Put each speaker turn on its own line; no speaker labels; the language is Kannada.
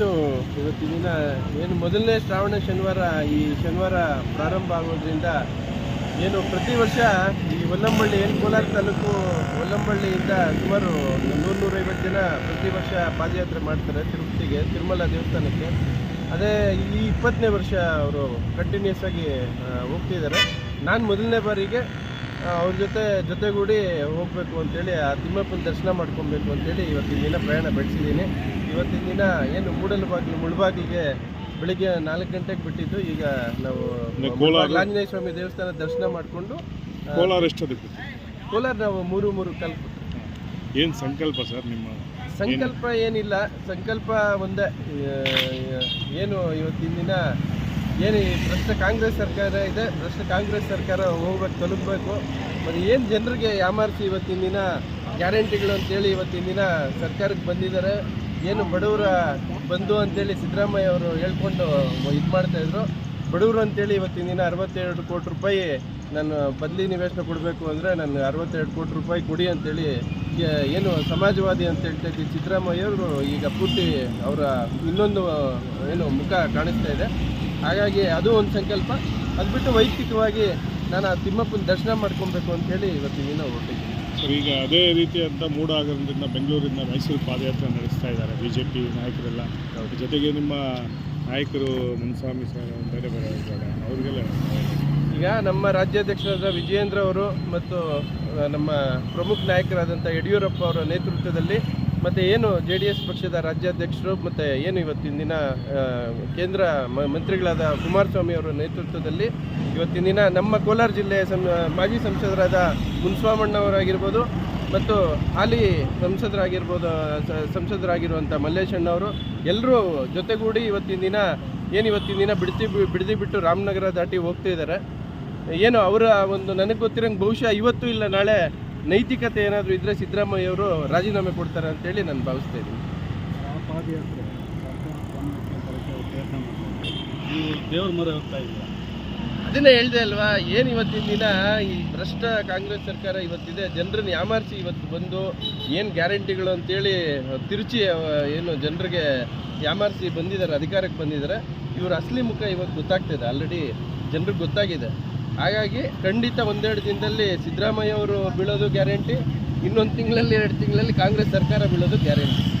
ಇವತ್ತಿನ ದಿನ ಏನು ಮೊದಲನೇ ಶ್ರಾವಣ ಶನಿವಾರ, ಈ ಶನಿವಾರ ಪ್ರಾರಂಭ ಆಗೋದ್ರಿಂದ ಏನು ಪ್ರತಿ ವರ್ಷ ಈ ಹೊಲ್ಲಂಬಳ್ಳಿ ಏನು ಕೋಲಾರ ತಾಲೂಕು ಹೊಲ್ಲಂಬಳ್ಳಿಯಿಂದ ಸುಮಾರು ನೂರು ನೂರೈವತ್ತು ಜನ ಪ್ರತಿ ವರ್ಷ ಪಾದಯಾತ್ರೆ ಮಾಡ್ತಾರೆ ತಿರುಪತಿಗೆ, ತಿರುಮಲ ದೇವಸ್ಥಾನಕ್ಕೆ. ಅದೇ ಈ ಇಪ್ಪತ್ತನೇ ವರ್ಷ ಅವರು ಕಂಟಿನ್ಯೂಸ್ ಆಗಿ ಹೋಗ್ತಿದ್ದಾರೆ. ನಾನು ಮೊದಲನೇ ಬಾರಿಗೆ ಅವ್ರ ಜೊತೆ ಜೊತೆಗೂಡಿ ಹೋಗಬೇಕು ಅಂತೇಳಿ ಆ ತಿಮ್ಮಪ್ಪನ ದರ್ಶನ ಮಾಡ್ಕೊಬೇಕು ಅಂತೇಳಿ ಇವತ್ತಿನ ದಿನ ಪ್ರಯಾಣ ಬೆಳೆಸಿದ್ದೀನಿ. ಇವತ್ತಿನ ದಿನ ಏನು ಮೂಡಲ ಬಾಗಿಲು ಮುಳುಬಾಗಿಲಿಗೆ ಬೆಳಿಗ್ಗೆ ನಾಲ್ಕು ಗಂಟೆಗೆ ಬಿಟ್ಟಿದ್ದು. ಈಗ ನಾವು ಆಂಜನೇಯ ಸ್ವಾಮಿ ದೇವಸ್ಥಾನ ದರ್ಶನ ಮಾಡಿಕೊಂಡು
ಕೋಲಾರ ಎಷ್ಟೊತ್ತಿಗೆ?
ಕೋಲಾರ ನಾವು ಮೂರು ಮೂರು ಕಲ್ಪ
ಏನು ಸಂಕಲ್ಪ ಸರ್ ನಿಮ್ಮ
ಸಂಕಲ್ಪ ಏನಿಲ್ಲ. ಸಂಕಲ್ಪ ಒಂದೇ. ಏನು ಇವತ್ತಿನ ದಿನ ಏನು ಭ್ರಷ್ಟ ಕಾಂಗ್ರೆಸ್ ಸರ್ಕಾರ ಇದೆ, ಭ್ರಷ್ಟ ಕಾಂಗ್ರೆಸ್ ಸರ್ಕಾರ ಹೋಗ್ಬೇಕು ತಲುಪಬೇಕು ಮತ್ತು ಏನು ಜನರಿಗೆ ಯಾಮಾರಿಸಿ ಇವತ್ತಿನ ದಿನ ಗ್ಯಾರಂಟಿಗಳು ಅಂತೇಳಿ ಇವತ್ತಿನ ದಿನ ಸರ್ಕಾರಕ್ಕೆ ಬಂದಿದ್ದಾರೆ? ಏನು ಬಡವರ ಬಂದು ಅಂತೇಳಿ ಸಿದ್ದರಾಮಯ್ಯ ಅವರು ಹೇಳ್ಕೊಂಡು ಇದು ಮಾಡ್ತಾಯಿದ್ರು ಬಡವರು ಅಂತೇಳಿ ಇವತ್ತಿನ ದಿನ ಅರವತ್ತೆರಡು ಕೋಟಿ ರೂಪಾಯಿ ನಾನು ಬದಲಿ ನಿವೇಶನ ಕೊಡಬೇಕು ಅಂದರೆ ನಾನು ಅರವತ್ತೆರಡು ಕೋಟಿ ರೂಪಾಯಿ ಕೊಡಿ ಅಂತೇಳಿ ಏನು ಸಮಾಜವಾದಿ ಅಂತ ಹೇಳ್ತಾ ಇದ್ದ ಸಿದ್ದರಾಮಯ್ಯ ಅವರು ಈಗ ಪೂರ್ತಿ ಅವರ ಇನ್ನೊಂದು, ಏನು ಮುಖ ಕಾಣಿಸ್ತಾ ಇದೆ. ಹಾಗಾಗಿ ಅದು ಒಂದು ಸಂಕಲ್ಪ. ಅದು ಬಿಟ್ಟು ವೈಯಕ್ತಿಕವಾಗಿ ನಾನು ಆ ತಿಮ್ಮಪ್ಪನ ದರ್ಶನ ಮಾಡ್ಕೊಬೇಕು ಅಂತೇಳಿ ಇವತ್ತಿನ ದಿನ ಹೊರಟಿದ್ದೀನಿ.
ಸರ್ ಈಗ ಅದೇ ರೀತಿಯಾದಂಥ ಮೂಡ ಆಗೋದ್ರಿಂದ ಬೆಂಗಳೂರಿಂದ ಮೈಸೂರು ಪಾದಯಾತ್ರೆ ನಡೆಸ್ತಾ ಇದ್ದಾರೆ. ಬಿ ಜೆ ಪಿ ನಾಯಕರೆಲ್ಲ ಜೊತೆಗೆ ನಿಮ್ಮ ನಾಯಕರು ಮುನ್ಸ್ವಾಮಿ ಸರ್ ಬೇರೆ ಬೇರೆ ಅವ್ರಿಗೆಲ್ಲ
ಈಗ ನಮ್ಮ ರಾಜ್ಯಾಧ್ಯಕ್ಷರಾದ ವಿಜಯೇಂದ್ರ ಅವರು ಮತ್ತು ನಮ್ಮ ಪ್ರಮುಖ ನಾಯಕರಾದಂಥ ಯಡಿಯೂರಪ್ಪ ಅವರ ನೇತೃತ್ವದಲ್ಲಿ ಮತ್ತು ಏನು ಜೆ ಡಿ ಎಸ್ ಪಕ್ಷದ ರಾಜ್ಯಾಧ್ಯಕ್ಷರು ಮತ್ತು ಏನು ಇವತ್ತಿನ ದಿನ ಕೇಂದ್ರ ಮಂತ್ರಿಗಳಾದ ಕುಮಾರಸ್ವಾಮಿ ಅವರ ನೇತೃತ್ವದಲ್ಲಿ ಇವತ್ತಿನ ದಿನ ನಮ್ಮ ಕೋಲಾರ ಜಿಲ್ಲೆಯ ಸಂ ಮಾಜಿ ಸಂಸದರಾದ ಮುನ್ಸ್ವಾಮಣ್ಣವರಾಗಿರ್ಬೋದು ಮತ್ತು ಹಾಲಿ ಸಂಸದರಾಗಿರ್ಬೋದು ಸಂಸದರಾಗಿರುವಂಥ ಮಲ್ಲೇಶಣ್ಣ ಅವರು ಎಲ್ಲರೂ ಜೊತೆಗೂಡಿ ಇವತ್ತಿನ ದಿನ, ಏನು ಇವತ್ತಿನ ದಿನ ಬಿಡ್ತಿ, ಬಿಡದಿ ಬಿಟ್ಟು ರಾಮನಗರ ದಾಟಿ ಹೋಗ್ತಾ ಇದ್ದಾರೆ. ಏನು ಅವರ ಒಂದು ನನಗೆ ಗೊತ್ತಿರೋಂಗೆ ಬಹುಶಃ ಇವತ್ತು ಇಲ್ಲ, ನಾಳೆ ನೈತಿಕತೆ ಏನಾದರೂ ಇದ್ದರೆ ಸಿದ್ದರಾಮಯ್ಯ ಅವರು ರಾಜೀನಾಮೆ ಕೊಡ್ತಾರೆ ಅಂತೇಳಿ ನಾನು ಭಾವಿಸ್ತಾ ಇದ್ದೀನಿ.
ದೇವ್ರ ಮೊರೆ ಹೋಗ್ತಾ ಇಲ್ಲ
ಅದನ್ನೇ ಹೇಳಿದೆ ಅಲ್ವಾ ಏನು ಇವತ್ತಿನ ದಿನ ಈ ಭ್ರಷ್ಟ ಕಾಂಗ್ರೆಸ್ ಸರ್ಕಾರ ಇವತ್ತಿದೆ ಜನರನ್ನು ಯಾಮಾರಿಸಿ ಇವತ್ತು ಬಂದು ಏನು ಗ್ಯಾರಂಟಿಗಳು ಅಂತೇಳಿ ತಿರುಚಿ ಏನು ಜನರಿಗೆ ಯಾಮಾರಿಸಿ ಬಂದಿದ್ದಾರೆ ಅಧಿಕಾರಕ್ಕೆ ಬಂದಿದ್ದಾರೆ ಇವ್ರ ಅಸಲಿ ಮುಖ ಇವತ್ತು ಗೊತ್ತಾಗ್ತಿದೆ ಆಲ್ರೆಡಿ ಜನರಿಗೆ ಗೊತ್ತಾಗಿದೆ. ಹಾಗಾಗಿ ಖಂಡಿತ ಒಂದೆರಡು ದಿನದಲ್ಲಿ ಸಿದ್ದರಾಮಯ್ಯ ಅವರು ಬೀಳೋದು ಗ್ಯಾರಂಟಿ. ಇನ್ನೊಂದು ತಿಂಗಳಲ್ಲಿ, ಎರಡು ತಿಂಗಳಲ್ಲಿ ಕಾಂಗ್ರೆಸ್ ಸರ್ಕಾರ ಬೀಳೋದು ಗ್ಯಾರಂಟಿ.